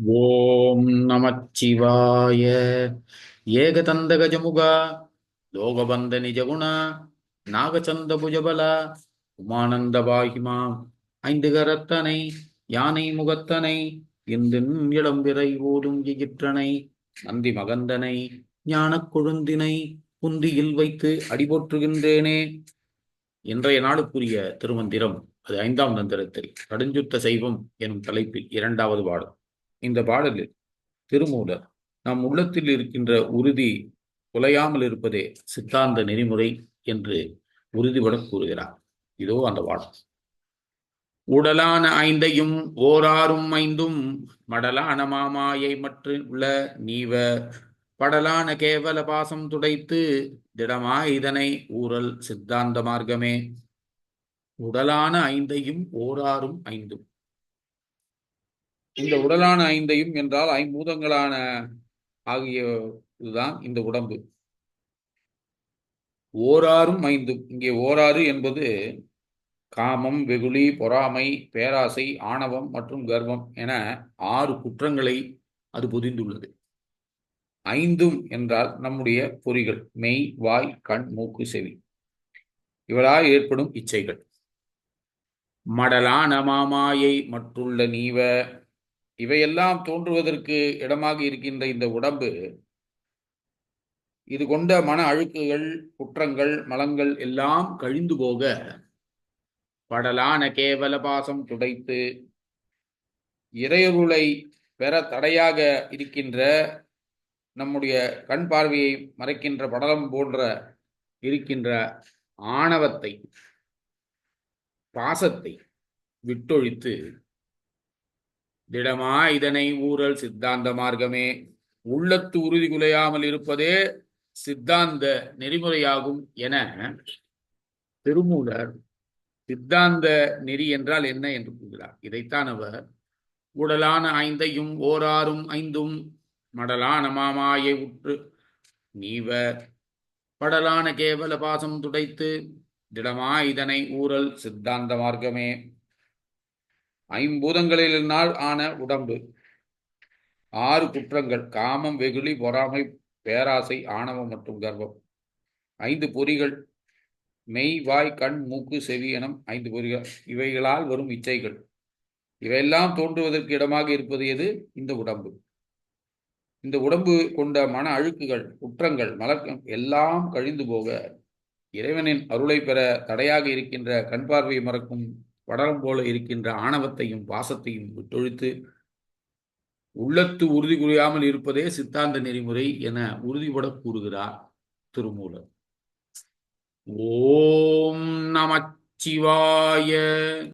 ஓம் நமச்சிவாய. ஏகதந்த கஜமுகா லோகபந்த நிஜகுணா நாகச்சந்த புஜபல உமானந்த பாகிமா ஐந்து கரத்தனை யானை முகத்தனை இந்தின் இளம்பிறை ஓடும் எகிற்றனை நந்தி மகந்தனை ஞானக் கொழுந்தினை புந்தியில் வைத்து அடிபோற்றுகின்றேனே. இன்றைய நாளுக்குரிய திருமந்திரம் அது ஐந்தாம் தந்திரத்தில் கடுஞ்சுத்த செய்வம் எனும் தலைப்பில் இரண்டாவது பாடம் இந்த பாடலில் திருமூலர் நம் உள்ளத்தில் இருக்கின்ற உறுதி குலையாமல் இருப்பதே சித்தாந்த நெறிமுறை என்று உறுதிபட கூறுகிறார். இதோ அந்த பாடல். உடலான ஐந்தையும் ஓராறும் ஐந்தும் மடலான மாமாயை உள்ள நீவ படலான கேவல பாசம் துடைத்து திடமா இதனை ஊரல் சித்தாந்த மார்க்கமே. உடலான ஐந்தையும் ஓராறும் ஐந்தும் இந்த உடலான ஐந்தையும் என்றால் ஐம்பூதங்களான ஆகிய இதுதான் இந்த உடம்பு. ஓராறும் ஐந்தும் இங்கே ஓராறு என்பது காமம் வெகுளி பொறாமை பேராசை ஆணவம் மற்றும் கர்வம் என ஆறு குற்றங்களை அது புதிந்துள்ளது ஐந்தும் என்றால் நம்முடைய பொறிகள் மெய் வாய் கண் மூக்கு செவி. இவளால் ஏற்படும் இச்சைகள். மடலான மாமாயை மற்றுள்ள நீவ இவையெல்லாம் தோன்றுவதற்கு இடமாக இருக்கின்ற இந்த உடம்பு இது கொண்ட மன அழுக்குகள் குற்றங்கள் மலங்கள் எல்லாம் கழிந்து போக படலான கேவல பாசம் துடைத்து இறையருளை பெற தடையாக இருக்கின்ற நம்முடைய கண் பார்வையை மறைக்கின்ற படலம் போன்ற இருக்கின்ற ஆணவத்தை பாசத்தை விட்டொழித்து திடமா இதனை ஊரல் சித்தாந்த மார்க்கமே. உள்ளத்து உறுதி குலையாமல் இருப்பதே சித்தாந்த நெறிமுறையாகும் என திருமூலர் சித்தாந்த நெறி என்றால் என்ன என்று கூறுகிறார். இதைத்தான் அவர் உடலான ஐந்தையும் ஓராறும் ஐந்தும் மடலான மாமாயை உற்று நீவ படலான கேவல பாசம் துடைத்து திடமா இதனை ஊரல் சித்தாந்த மார்க்கமே. ஐம்பூதங்களினால் ஆன உடம்பு. ஆறு குற்றங்கள். காமம் வெகுளி பொறாமை பேராசை ஆணவம் மற்றும் கர்வம். ஐந்து பொறிகள். மெய் வாய் கண் மூக்கு செவி எனும் ஐந்து பொறிகள். இவைகளால் வரும் இச்சைகள். இவையெல்லாம் தோன்றுவதற்கு இடமாக இருப்பது எது? இந்த உடம்பு. இந்த உடம்பு கொண்ட மன அழுக்குகள் குற்றங்கள் மலக்கம் எல்லாம் கழிந்து போக இறைவனின் அருளை பெற தடையாக இருக்கின்ற கண் பார்வையை மறக்கும் படலம் போல இருக்கின்ற ஆணவத்தையும் பாசத்தையும் விட்டொழித்து உள்ளத்து உறுதி குறையாமல் இருப்பதே சித்தாந்த நெறிமுறை என உறுதிபட கூறுகிறார் திருமூலர். ஓம் நமச்சிவாய.